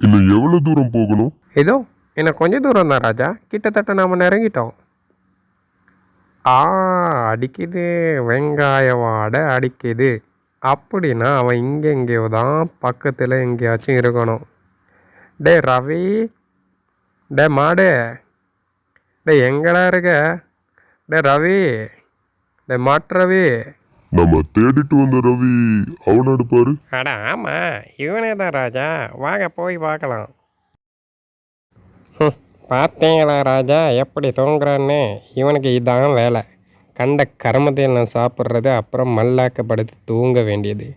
இன்னும் எவ்வளோ தூரம் போகணும்? இதோ இன்னும் கொஞ்சம் தூரம் தான் ராஜா. கிட்டத்தட்ட நாம் நெருங்கிட்டோம். ஆ அடிக்குது. வெங்காய வாடை அடிக்குது. அப்படின்னா அவன் இங்கே எங்கேயோ தான் பக்கத்தில் எங்கேயாச்சும் இருக்கணும். டே ரவி. டே மாடு. டே எங்கடா இருக்க? டே ரவி. டே மாட்டு ரவி. நம்ம தேடிட்டு வந்த ரவி அவனை எடுப்பாரு. அட ஆமா. இவனே தான் ராஜா. வாங்க போய் பார்க்கலாம். பார்த்தீங்களா ராஜா? எப்படி தூங்குறான்னு? இவனுக்கு இதான் வேலை. கண்ட கருமத்தையில் நான் சாப்பிட்றது அப்புறம் மல்லாக்கப்படுத்தி தூங்க வேண்டியது.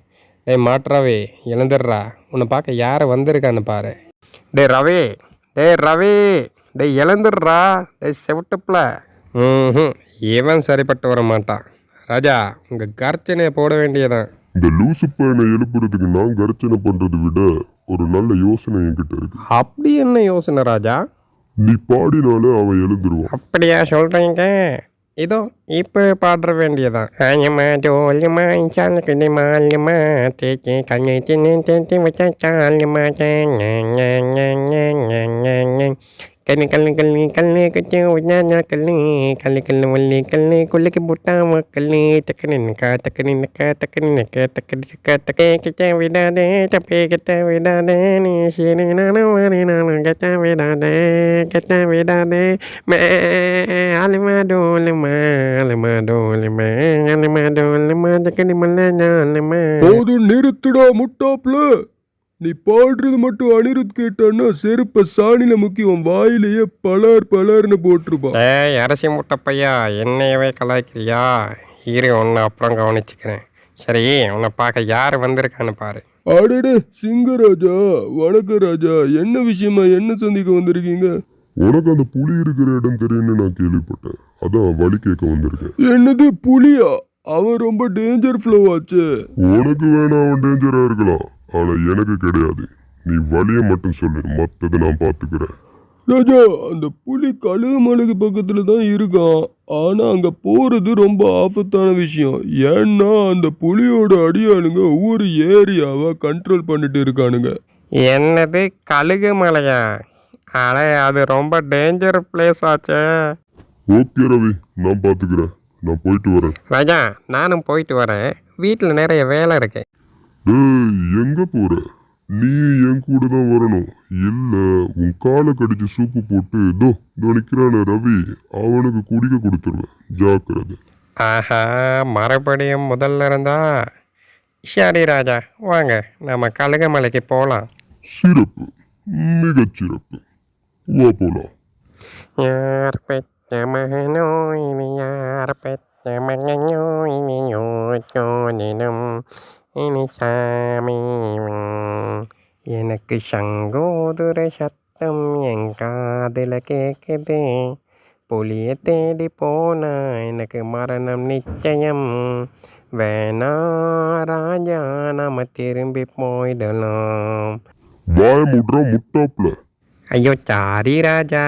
டேய் மாட்ரவே எழுந்துடுறா. உன்னை பார்க்க யார் வந்திருக்கான்னு பாரு. டேய் ரவி. டேய் ரவி. டேய் எழுந்துடுறா. டேய் செவிட்டுப்பில். ம் இவன் சரிப்பட்டு வர மாட்டான் ராஜா உங்கள் கர்ச்சனையை போட வேண்டியதான். இந்த லூசு பையனை எழுப்புறதுக்கு நான் கர்ச்சனை பண்றதை விட ஒரு நல்ல யோசனை என்கிட்ட இருக்கு. அப்படி என்ன யோசனை ராஜா? நீ பாடினாலே அவன் எழுந்துருவான். அப்படியா சொல்கிறீங்க இதோ இப்போ பாடுற வேண்டியதான். ஆயம்மா ஜோலியம்மா சாலுக்குடிமா அல்லம்மா தேக்கி கண்ணு தின்னு தேத்தி வச்சா சாலுமா கண்ணு கல்லு கல்லு கல்லு கச்சு உஜானா கல்லு கல்லு கல்லு வள்ளி கல்லு குள்ளிக்கு புட்டாம கல்லு டக்கு நின்னுக்கா டக்கு நின்னுக்கா டக்கு நின்னுக்கா டக்கு டக்கா டக்கே கிட்ட விடாதே தப்பே கிட்ட விடாதே நீ சரி நானும் மாறி நானும் கெட்ட விடாதே கெட்ட விடாதே மே அலுமா டோலுமா அலுமா டோலுமா அலுமா டோலுமா டக்கு மல்ல ஞாலுமா போதும் நிறுத்துடா முட்டாப்ல நீ பாடுறது மட்டும் அனிருத் கேட்டான்னா செருப்ப சாணில முக்கி உன் வாயிலேயே பலார் பலார்னு போட்டிருப்பான் ஏய் அரசி முட்டை பையா என்னையவே கலாய்க்கிறியா? இரு உன்னை அப்புறம் கவனிச்சுக்கிறேன். சரி உன்னை பார்க்க யார் வந்திருக்கான்னு பாரு. அடடே சிங்கராஜா வணக்கம் ராஜா. என்ன விஷயமா என்ன சந்திக்க வந்திருக்கீங்க? உனக்கு அந்த புலி இருக்கிற இடம் தெரியும்னு நான் கேள்விப்பட்டேன். அதான் வழி கேட்க வந்திருக்கேன். என்னது புலியா? அவன் ரொம்ப டேஞ்சர் ஃப்ளோ ஆச்சு. உனக்கு வேணா அவன் டேஞ்சரா இருக்கலாம். ஆனா எனக்கு கிடையாது. நீ வழியை மட்டும் சொல்லு. மத்ததை நான் பாத்துக்கிறேன் ராஜா அந்த புலி கழுகு மலைக்கு பக்கத்துல தான் இருக்கான். ஆனா அங்க போறது ரொம்ப ஆபத்தான விஷயம். ஏன்னா அந்த புலியோட அடியாளுங்க ஒவ்வொரு ஏரியாவா கண்ட்ரோல் பண்ணிட்டு இருக்கானுங்க. என்னது கழுகு மலையா? அட அது ரொம்ப டேஞ்சர் பிளேஸ் ஆச்சே. ஓகே ரவி நான் பாத்துக்கிறேன் நான் போயிட்டு வரேன். ராஜா நானும் போயிட்டு வரேன். வீட்டில் நிறைய வேலை இருக்கு. டேய் எங்க போற? நீ என் கூட தான் வரணும். இல்ல உன் காலை கடிச்சு சூப்பு போட்டு இதோ நிக்கிறானே ரவி. அவனுக்கு குடிக்க கொடுத்துருவேன். ஜாக்கிரதை. ஆஹா மறுபடியும் முதல்ல இருந்தா? சரி ராஜா வாங்க. நம்ம கழுகு மலைக்கு போகலாம் சிறப்பு. மிகச் சிறப்பு. வா போலாம். யார் பெற்ற மகனோ இனி யார் பெற்ற மகனோ இனி யோசோனிடம் இனி சாமி எனக்கு சங்கோதுர சத்தம் என் காதில் கேட்குது புலியை தேடி போனா எனக்கு மரணம் நிச்சயம். வேணா ராஜா நம்ம திரும்பி போயிடலாம். வாய முட்றா முட்டாப்ல ஐயோ சாரி ராஜா.